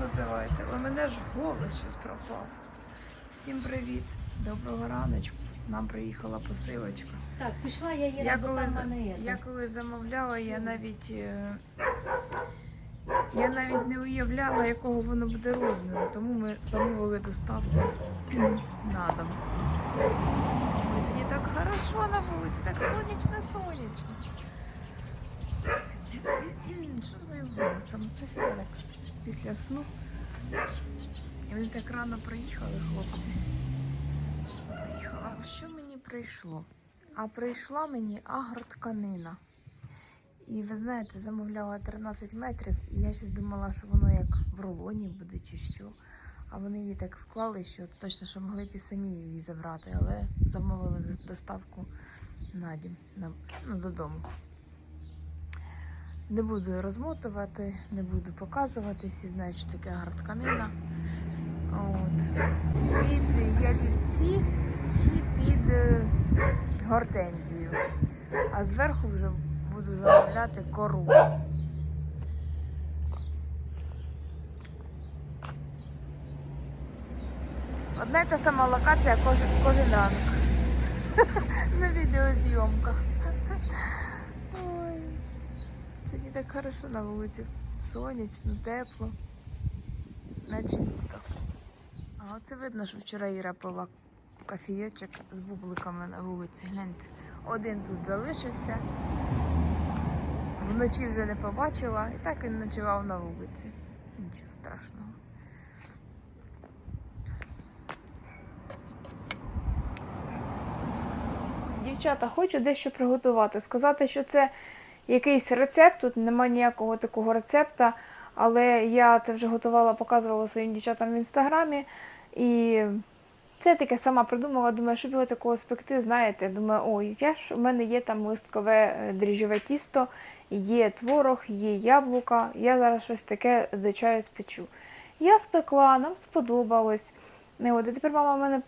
називається. У мене ж голос щось пропав. Всім привіт! Доброго раночку. Нам приїхала посилочка. Так, пішла я її Я коли, за- мене я коли замовляла, я навіть е, я навіть не уявляла, якого воно буде розміру, тому ми замовили доставку на дом. Сьогодні так хорошо на вулиці, так сонячно, сонячно. Що з голосом? Це так після сну. І вони так рано приїхали, хлопці. Приїхала. А що мені прийшло? А прийшла мені агротканина. І ви знаєте, замовляла 13 метрів, і я щось думала, що воно як в рулоні буде чи що. А вони її так склали, що точно що могли б і самі її забрати, але замовили доставку на дім, на, ну, додому. Не буду розмотувати, не буду показувати, всі знають, що таке агротканина. От. Під ялівці і під е, гортензію. А зверху вже буду замовляти кору. Одна й та сама локація кожен, кожен ранок. На відеозйомках. Ой. Сьогодні так хорошо на вулиці. Сонячно, тепло. Наче літо. А оце видно, що вчора Іра пила кофійочок з бубликами на вулиці. Гляньте. Один тут залишився. Вночі вже не побачила, і так він ночував на вулиці. Нічого страшного. Дівчата, хочу дещо приготувати. Сказати, що це якийсь рецепт, тут немає ніякого такого рецепта, але я це вже готувала, показувала своїм дівчатам в інстаграмі. І це таке сама придумала, думаю, щоб його такого спекти, знаєте, думаю, ой, я ж у мене є там листкове е, дріжджове тісто, є творог, є яблука, я зараз щось таке до чаю спечу. Я спекла, нам сподобалось. Ну, от, і тепер мама мене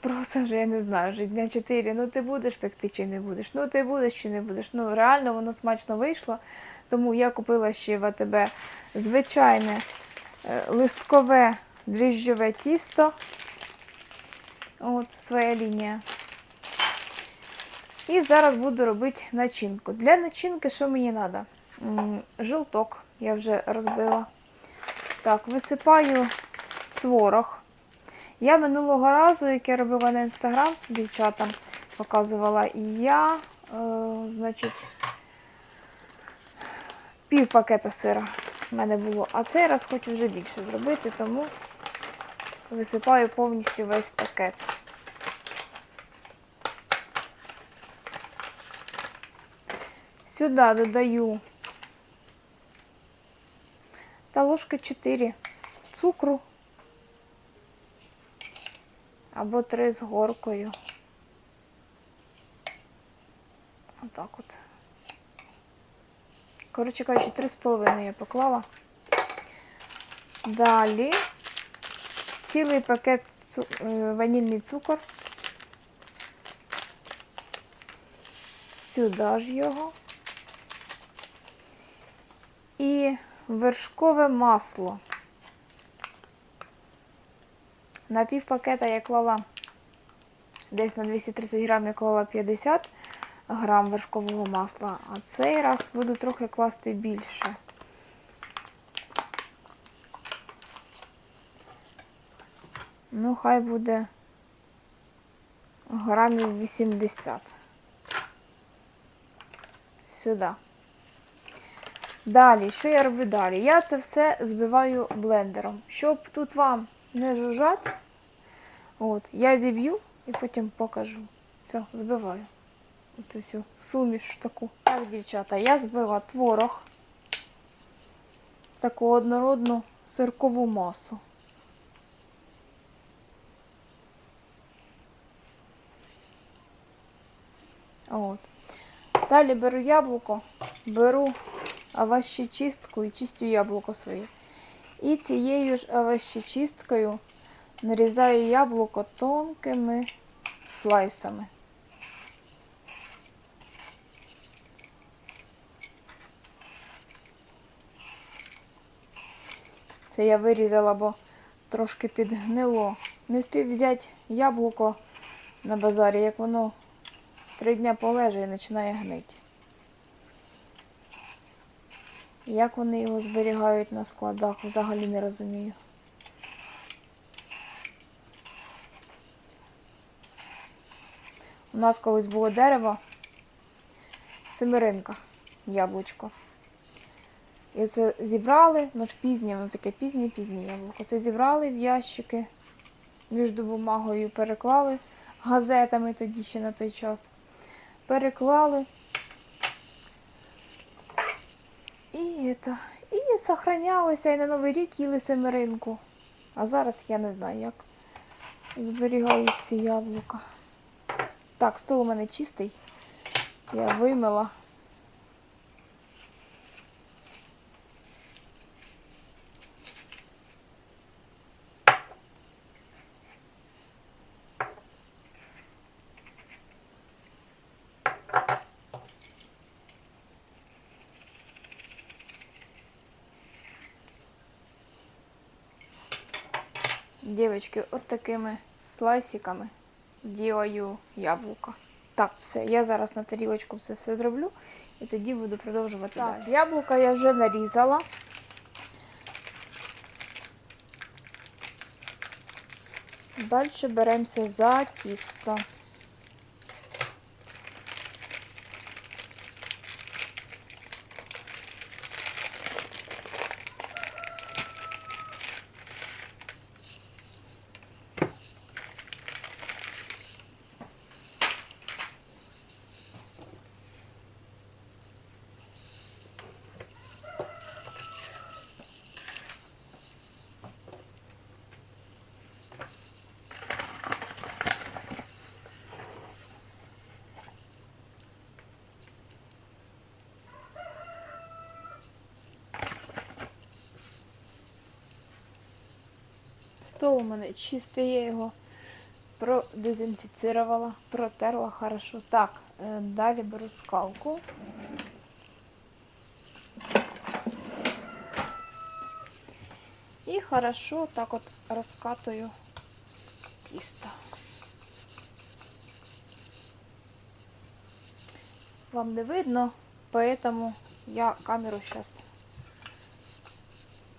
просить вже, я не знаю, вже дня 4, ну ти будеш пекти чи не будеш, ну ти будеш чи не будеш. Ну реально воно смачно вийшло. Тому я купила ще в АТБ звичайне е, листкове дріжджове тісто. От, своя лінія. І зараз буду робити начинку. Для начинки що мені треба? Жилток я вже розбила. Так, висипаю творог. Я минулого разу, як я робила на інстаграм дівчатам, показувала, я, е, значить, пів пакета сира в мене було. А цей раз хочу вже більше зробити, тому висипаю повністю весь пакет. Сюди додаю та ложки 4 цукру або 3 з горкою. Отак от. Коротше кажучи, 3,5 я поклала. Далі цілий пакет цу- е, ванільний цукор. Сюди ж його. І вершкове масло. На пів пакета я клала десь на 230 грам я клала 50 грам вершкового масла, а цей раз буду трохи класти більше. Ну, хай буде грамів 80. Сюди. Далі, що я роблю далі? Я це все збиваю блендером. Щоб тут вам не жужжать, от, я зіб'ю і потім покажу. Все, збиваю. Оцю всю суміш таку. Так, дівчата, я збила творог в таку однородну сиркову масу. От. Далі беру яблуко, беру овощечистку і чистю яблуко своє. І цією ж овощечисткою нарізаю яблуко тонкими слайсами. Це я вирізала, бо трошки підгнило. Не встиг взяти яблуко на базарі, як воно три дня полежить і починає гнити. Як вони його зберігають на складах, взагалі не розумію. У нас колись було дерево, семеринка, яблучко. І це зібрали, ну ж пізнє, воно таке пізнє-пізнє яблуко. Це зібрали в ящики між бумагою, переклали газетами тоді ще на той час. Переклали. І, це, і сохранялося, і на Новий рік їли семеринку. А зараз я не знаю, як зберігають ці яблука. Так, стол у мене чистий. Я вимила. Дівчатки, от такими слайсиками ділаю яблука. Так, все, я зараз на тарілочку це все зроблю і тоді буду продовжувати Так, далі. Яблука я вже нарізала. Далі беремося за тісто. Стол у мене чистий, я його продезінфіцировала, протерла хорошо. Так, е, далі беру скалку. І хорошо так от розкатую тісто. Вам не видно, поэтому я камеру зараз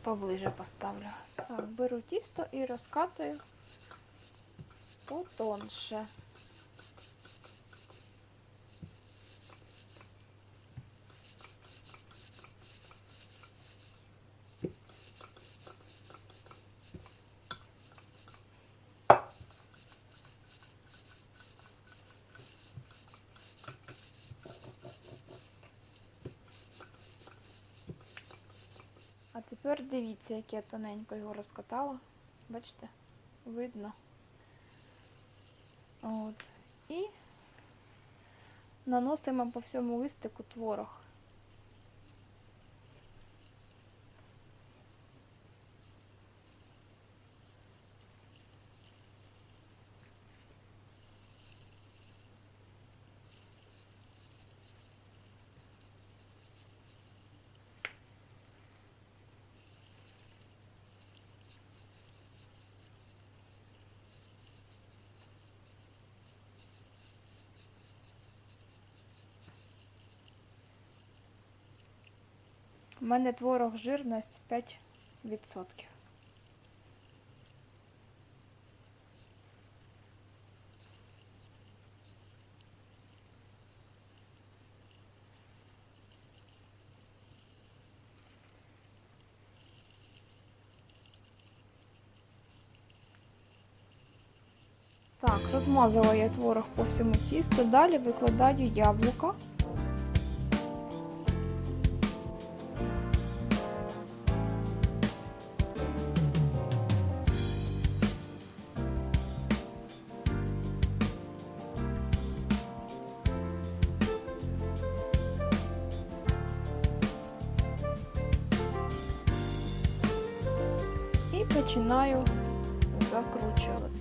поближе поставлю. Так, беру тісто і розкатую потонше. А тепер дивіться, як я тоненько його розкатала. Бачите? Видно. От. І наносимо по всьому листику творог. У мене творог жирність 5%. Так, розмазала я творог по всьому тісту. Далі викладаю яблука. Починаю закручувати.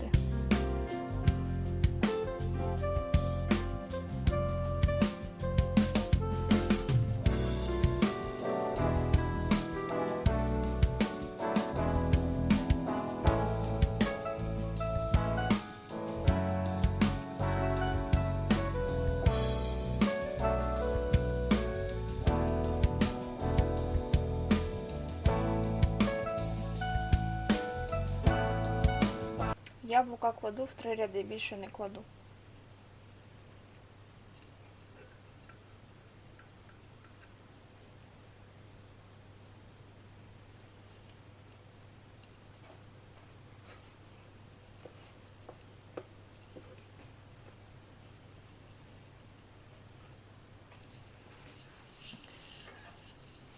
Яблука кладу в три ряди, більше не кладу.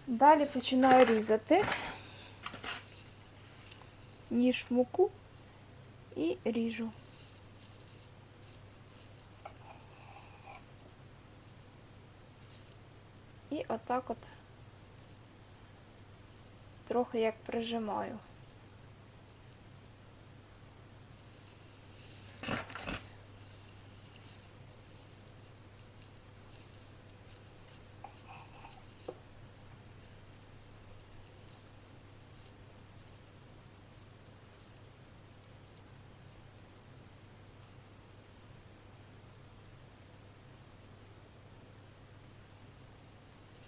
Далі починаю різати ніж в муку і ріжу. І отак от трохи як прижимаю.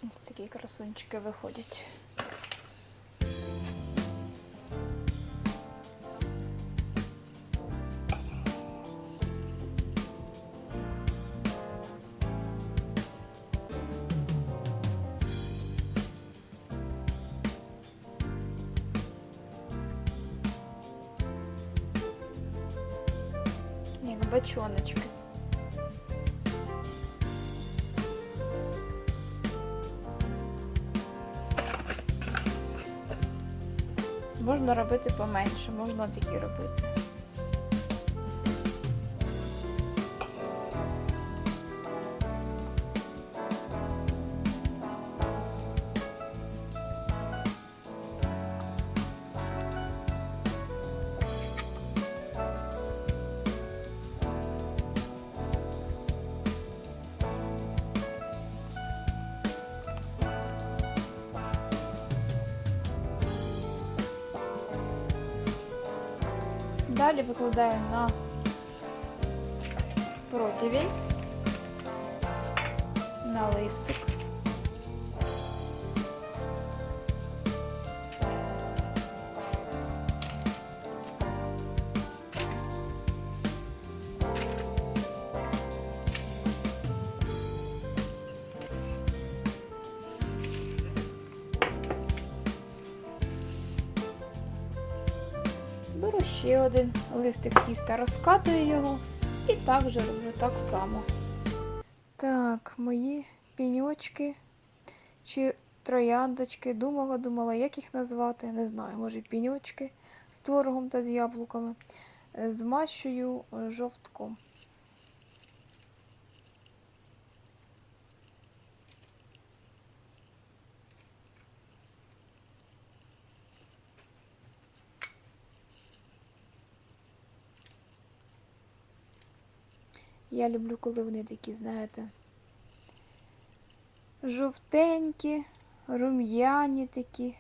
Ось такі красунчики виходять. Як бочоночки. Робити поменше, можна такі робити. Далі викладаємо на противень, ще один листик тіста, розкатую його і так же роблю так само. Так, мої піньочки чи трояндочки. Думала, думала, як їх назвати. Не знаю, може піньочки з творогом та з яблуками. Змащую жовтком. Я люблю, коли вони такі, знаєте, жовтенькі, рум'яні такі.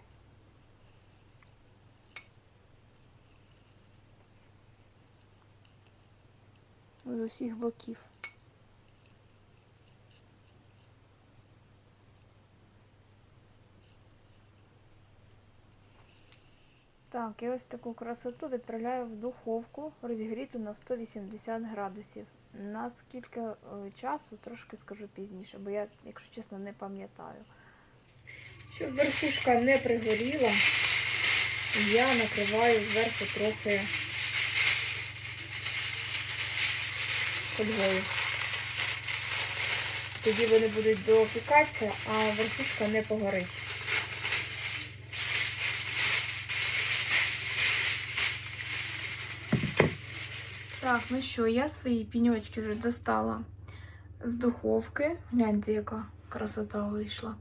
З усіх боків. Так, і ось таку красоту відправляю в духовку розігріту на 180 градусів. На скільки е, часу, трошки скажу пізніше, бо я, якщо чесно, не пам'ятаю. Щоб верхушка не пригоріла, я накриваю зверху трохи фольгою. Тоді вони будуть допікатися, а верхушка не погорить. Так, ну що, я свої піньочки вже достала з духовки. Гляньте, яка красота вийшла.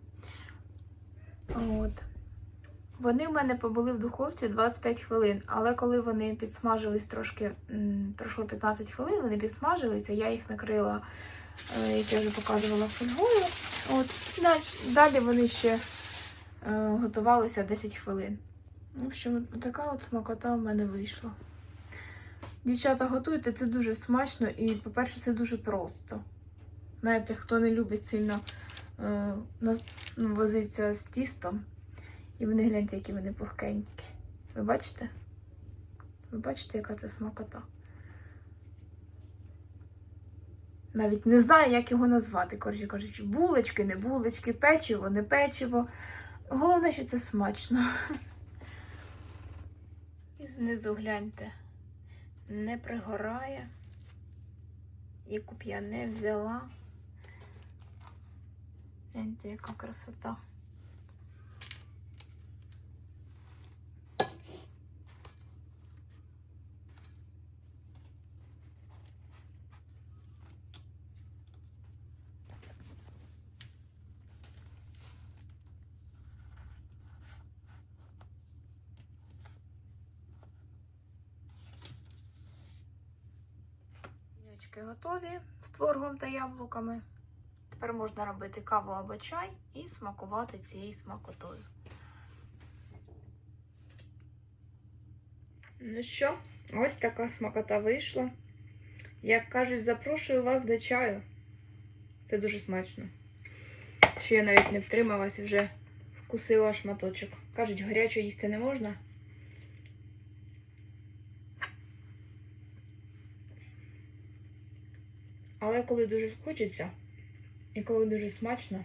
От. Вони в мене побули в духовці 25 хвилин, але коли вони підсмажились трошки, пройшло 15 хвилин, вони підсмажилися, я їх накрила, е, як я вже показувала, фольгою. От. Далі- вони ще е, готувалися 10 хвилин. В общем, така от смакота в мене вийшла. Дівчата, готуйте, це дуже смачно і, по-перше, це дуже просто. Знаєте, хто не любить сильно е, ну, з тістом, і вони гляньте, які вони пухкенькі. Ви бачите? Ви бачите, яка це смакота? Навіть не знаю, як його назвати. Коротше кажучи, булочки, не булочки, печиво, не печиво. Головне, що це смачно. І знизу гляньте не пригорає, яку б я не взяла. Гляньте, яка красота. Нічки готові з творогом та яблуками. Тепер можна робити каву або чай і смакувати цією смакотою. Ну що, ось така смакота вийшла. Як кажуть, запрошую вас до чаю. Це дуже смачно. Що я навіть не втрималась і вже вкусила шматочок. Кажуть, гаряче їсти не можна. Але коли дуже хочеться, і коли дуже смачно,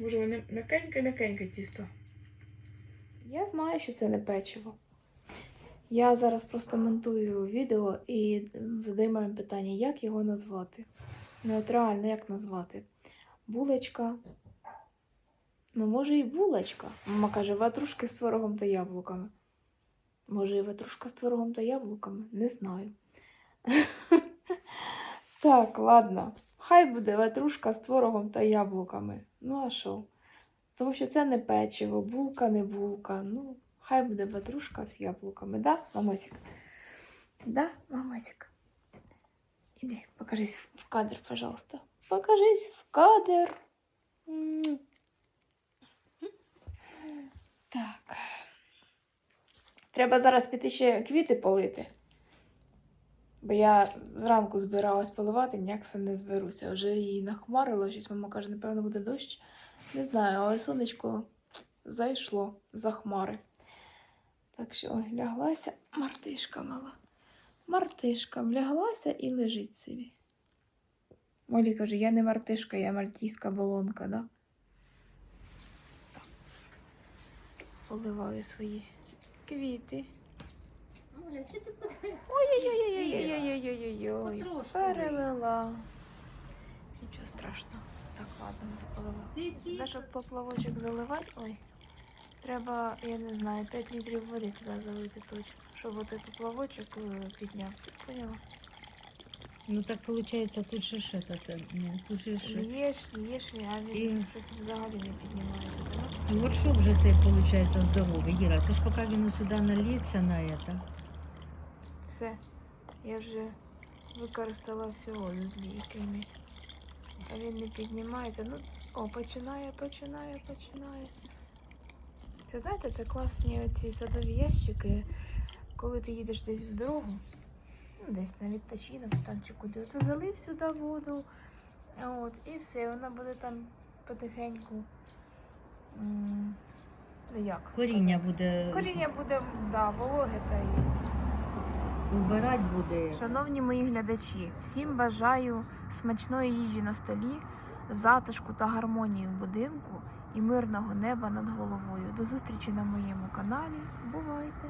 Боже, воно м'якеньке-м'якеньке тісто. Я знаю, що це не печиво. Я зараз просто монтую відео і задаю мамі питання, як його назвати. Ну, як назвати? Булочка. Ну, може, і булочка. Мама каже, ватрушки з творогом та яблуками. Може, і ватрушка з творогом та яблуками? Не знаю. Так, ладно. Хай буде ватрушка з творогом та яблуками. Ну, а що? Тому що це не печиво, булка не булка. Ну, хай буде ватрушка з яблуками, да, мамосик? Да, мамосик? Іди, покажись в кадр, пожалуйста. Покажись в кадр. Так. Треба зараз піти ще квіти полити. Бо я зранку збиралась поливати, ніяк все не зберуся. Вже її нахмарило, щось мама каже, напевно, буде дощ. Не знаю, але сонечко зайшло за хмари. Так що ляглася мартишка мала. Мартишка вляглася і лежить собі. Молі каже, я не мартишка, я мальтійська болонка, да? Поливаю свої квіти. Оля, що ти подивишся? Ой-ой-ой-ой-ой-ой-ой-ой. Потрошку Перелила. Нічого страшного. Так, ладно. Ти Та, щоб поплавочок заливати, ой, треба, я не знаю, 5 літрів води туди залити точно, щоб отой поплавочок піднявся. Поняла? Ну так виходить, тут же ж этот, ну, тут же ж... Лєш, лєш, а він І- щось взагалі не піднімається. І Горшок вже цей виходить здоровий. Іра, це ж поки він сюди наліється на это. Все, я вже використала всього злі, якими. А він не піднімається. Ну, о, починає, починає, починає. Це знаєте, це класні оці садові ящики, коли ти їдеш десь в дорогу, ну, десь на відпочинок там чи куди. Оце залив сюди воду. От, і все, вона буде там потихеньку. Ну як? Коріння буде, Коріння буде, да, вологе та і. Убирати буде. Шановні мої глядачі, всім бажаю смачної їжі на столі, затишку та гармонії в будинку і мирного неба над головою. До зустрічі на моєму каналі. Бувайте!